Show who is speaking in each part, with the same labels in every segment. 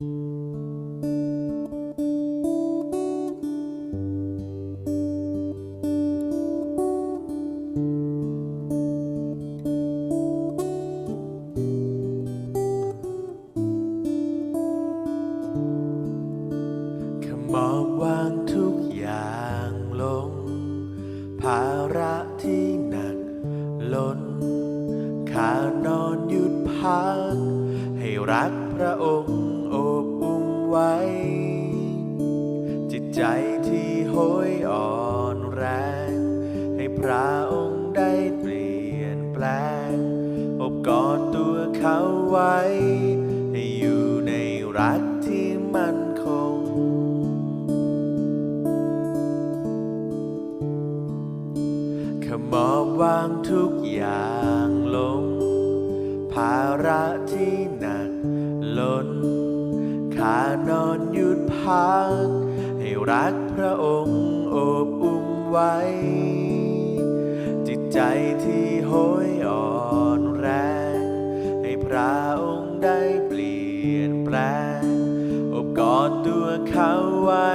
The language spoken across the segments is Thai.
Speaker 1: ขมอบวางทุกอย่างลง ภาระที่หนักล้นขานอนหยุดพัก ให้รักพระองค์ ใจที่โหยอ่อนแรง ให้พระองค์ได้เปลี่ยนแปลง อบกอดตัวเขาไว้ ให้อยู่ในรักที่มั่นคง ขมอบวางทุกอย่างลง ภาระที่หนักล้นขานอนหยุดพัก รักพระองค์โอบอุ้มไว้ จิตใจที่โหยอ่อนแรง ให้พระองค์ได้เปลี่ยนแปลงอบกอดตัวเขาไว้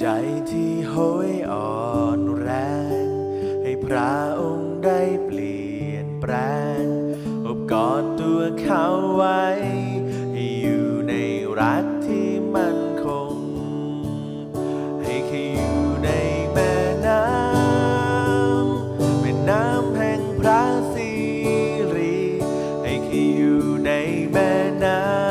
Speaker 1: ใจที่โหยอ่อนแรง ให้พระองค์ได้เปลี่ยนแปลงอบกอดตัวเขาไว้ ให้อยู่ในรักที่มั่นคง ให้แค่อยู่ในแม่น้ำแม่น้ำแห่งพระสิริให้แค่อยู่ในแม่น้ำ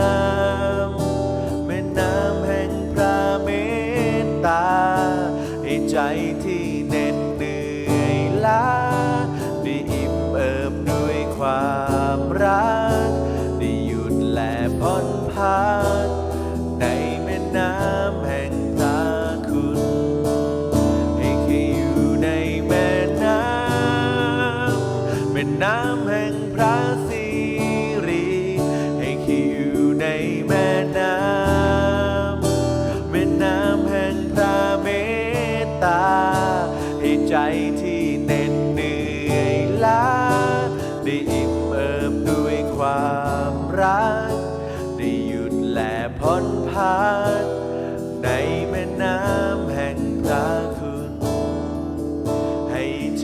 Speaker 1: อนในแม่น้ำแห่งพระคุณ ให้แค่อยู่ในแม่น้ำแม่น้ำแห่งพระสิ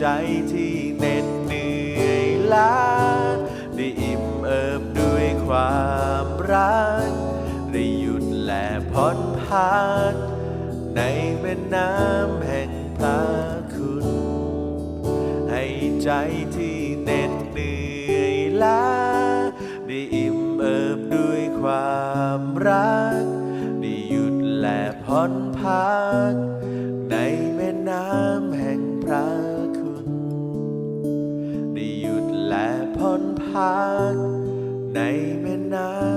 Speaker 1: ใจที่เหน็ดเหนื่อยล้าได้อิ่มเอิบด้วยความรักได้หยุดและผ่อนพักในแม่น้ำแห่งพระคุณ ให้ใจที่เหน็ดเหนื่อยล้าได้อิ่มเอิบด้วยความรักได้หยุดและผ่อนพัก พักในแม่น้ำ